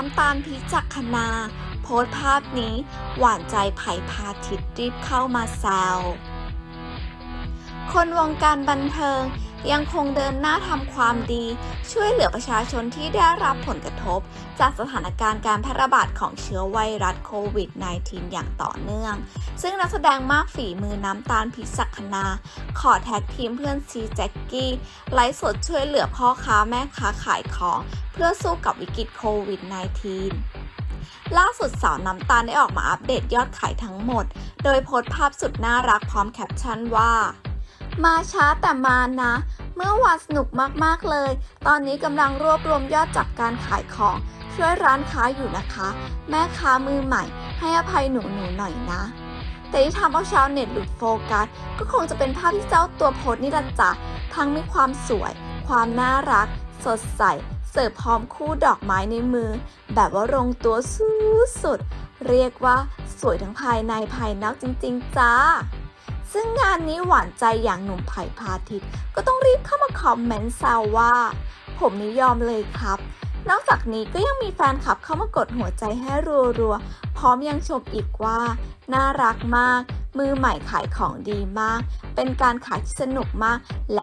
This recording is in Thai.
้ำตาลพิจักคณาโพสภาพนี้หวานใจไผ่พาทิตรีบเข้ามาแซวคนวงการบันเทิง ยังคงเดินหน้าทำความดี ช่วยเหลือประชาชนที่ได้รับผลกระทบ จากสถานการณ์การแพร่ระบาดของเชื้อไวรัสโควิด -19 อย่างต่อเนื่อง ซึ่งนักแสดงมากฝีมือน้ำตาลพิจักคณาขอแท็กทีมเพื่อนซีแจ็คกี้ไลฟ์สดช่วยเหลือพ่อค้าแม่ค้าขายของ เพื่อสู้กับวิกฤตโควิด -19 ล่าสุดสาวน้ำตาลได้ออกมาอัปเดตยอดขายทั้งหมด โดยโพสต์ภาพสุดน่ารักพร้อมแคปชั่นว่า มาช้าแต่มานะ เมื่อวานสนุกมากๆเลย ตอนนี้กำลังรวบรวมยอดจากการขายของ ช่วยร้านค้าอยู่นะคะ แม่ค้ามือใหม่ ให้อภัยหนูหนูๆหน่อยนะ แต่ที่ทำเอาชาวเน็ตหลุดโฟกัส ก็คงจะเป็นภาพที่เจ้าตัวโพสนี่ละจ้ะทั้งมีความสวย ความน่ารัก สดใส เสิร์ฟพร้อมคู่ดอกไม้ในมือ แบบว่าลงตัวสุดเรียกว่าสวยทั้งภายในภายนอกจริง ๆ จ้า ซึ่งงานนี้หวานใจอย่างหนุ่มไผ่พาทิตก็ต้องรีบเข้ามาคอมเมนต์แซวว่า ผมนิยอมเลยครับ นอกจากนี้ก็ยังมีแฟนคลับเข้ามากดหัวใจให้รัวๆ พร้อมยังชมอีกว่า น่ารักมาก มือใหม่ขายของดีมาก เป็นการขายที่สนุกมากแล